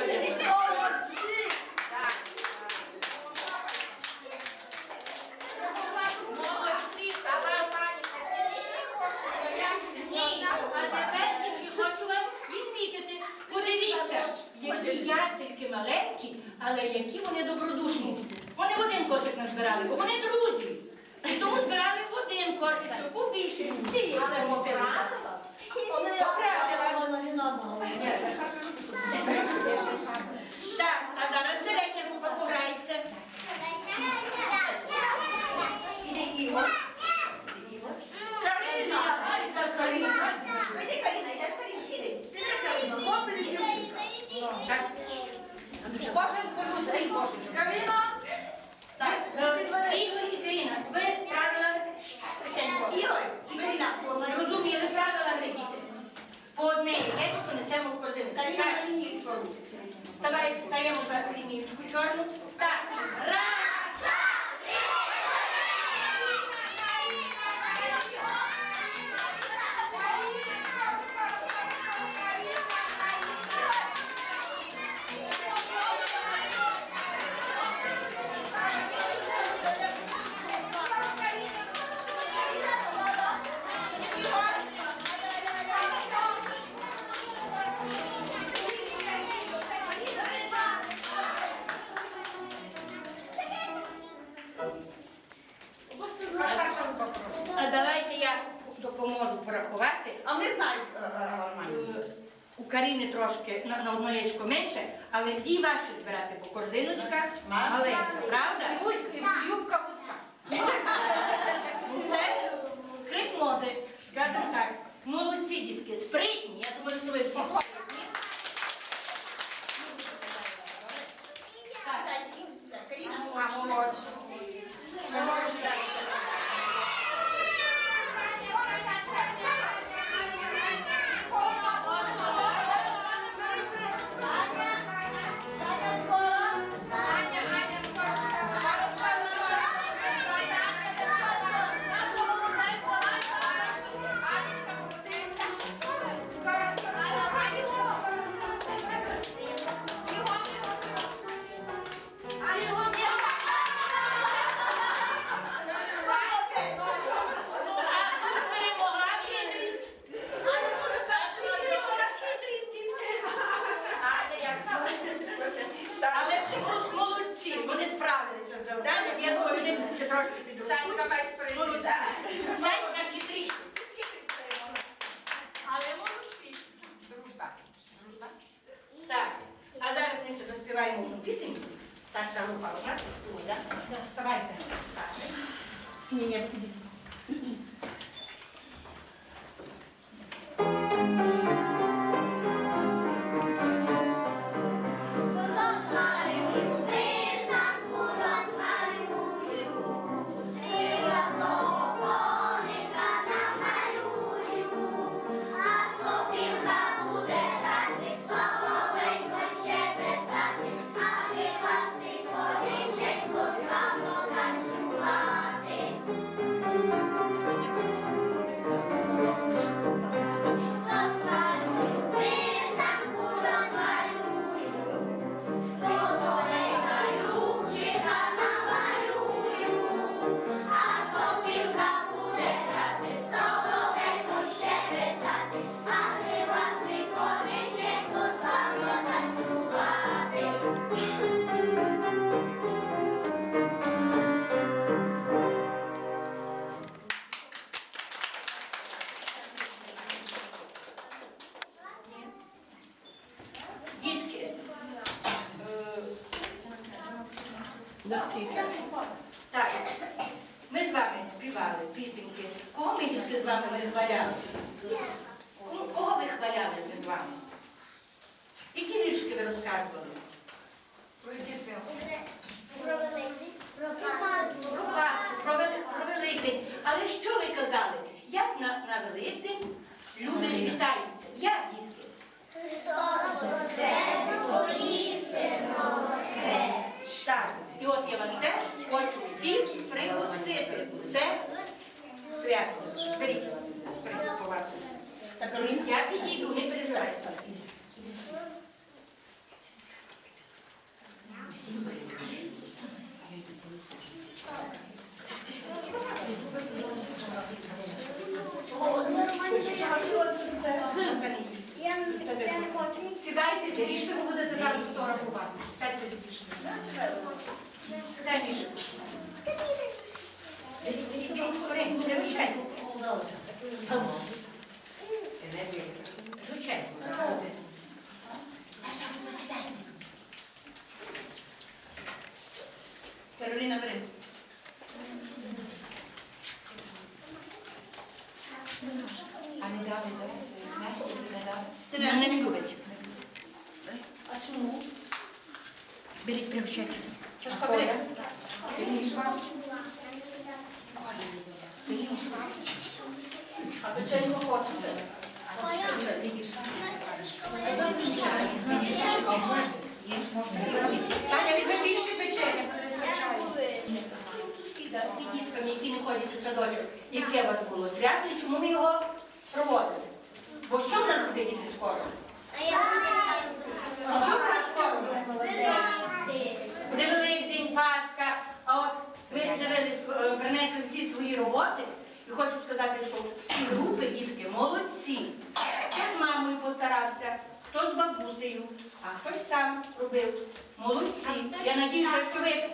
Молодці, та вам, пані Ні, а тепер тільки хочу вам відмітити. Подивіться, які ясельки маленькі, але які вони добродушні. Вони один кошик назбирали, бо вони друзі. І тому збирали один кошичок, побільше, щоб всі Але одне яєчко несемо в корзину. Так, на лінійку. вставай, встаємо за лінієчку чорну. Так, раз, Каріни трошки на, на яєчко менше, але їй важче збирати, бо корзиночка маленька, правда? І вузька, і юбка Туди. Вставайте. Ні, ні, е, так, ми з вами співали пісеньки. Кого ми дітки з вами вихваляли? Кого- Кого вихваляли ми з вами? Які віршики ви розказували? Про які сили? Про великий, про Пасху. Про Пасху, про, Вели- про Великдень. Але що ви казали? Як на, на Великдень люди вітаються? Як дітки? Христос воскрес, воістину воскрес. Так, і от я вас теж хочу всіх пригостити. Це свято. Беріть, приготуватися. Так, Каріна. Я підійду, не переживайте. Сідайте зріжте, ви будете зараз фотографуватися. Сядьте зріжте. Сідай ніже. Пригощайся. Пригощайся. Кароліна, бери. А не дали, так? Настя, не дали. Ти не любить. А чому? Беріть? Ти їш? А хочете? Ти їш вам? Таня, візьми більше печення, бо не вистачає. І діткам, які не ходять у садочок, яке у вас було свято і чому ми його проводили? Бо що в нас буде діти скоро? А що в нас скоро буде? Буде Великдень, Пасха, а от ми дивились, е, принесли всі свої роботи. І хочу сказати, що всі групи дітки молодці. Хто з мамою постарався, бабусею, а хтось сам робив. Молодці. Я надіюся, що ви.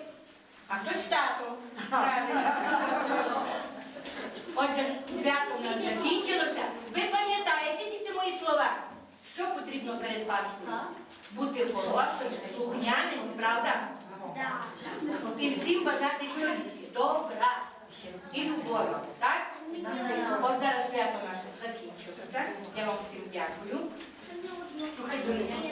А хтось. Правильно. Отже, свято у нас закінчилося. Ви пам'ятаєте, діти, мої слова? Що потрібно перед Пасхою? Бути хорошим, слухняним, правда? І всім бажати що? Добра і любові. Так? От зараз свято наше закінчилося. Я вам всім дякую. 그냥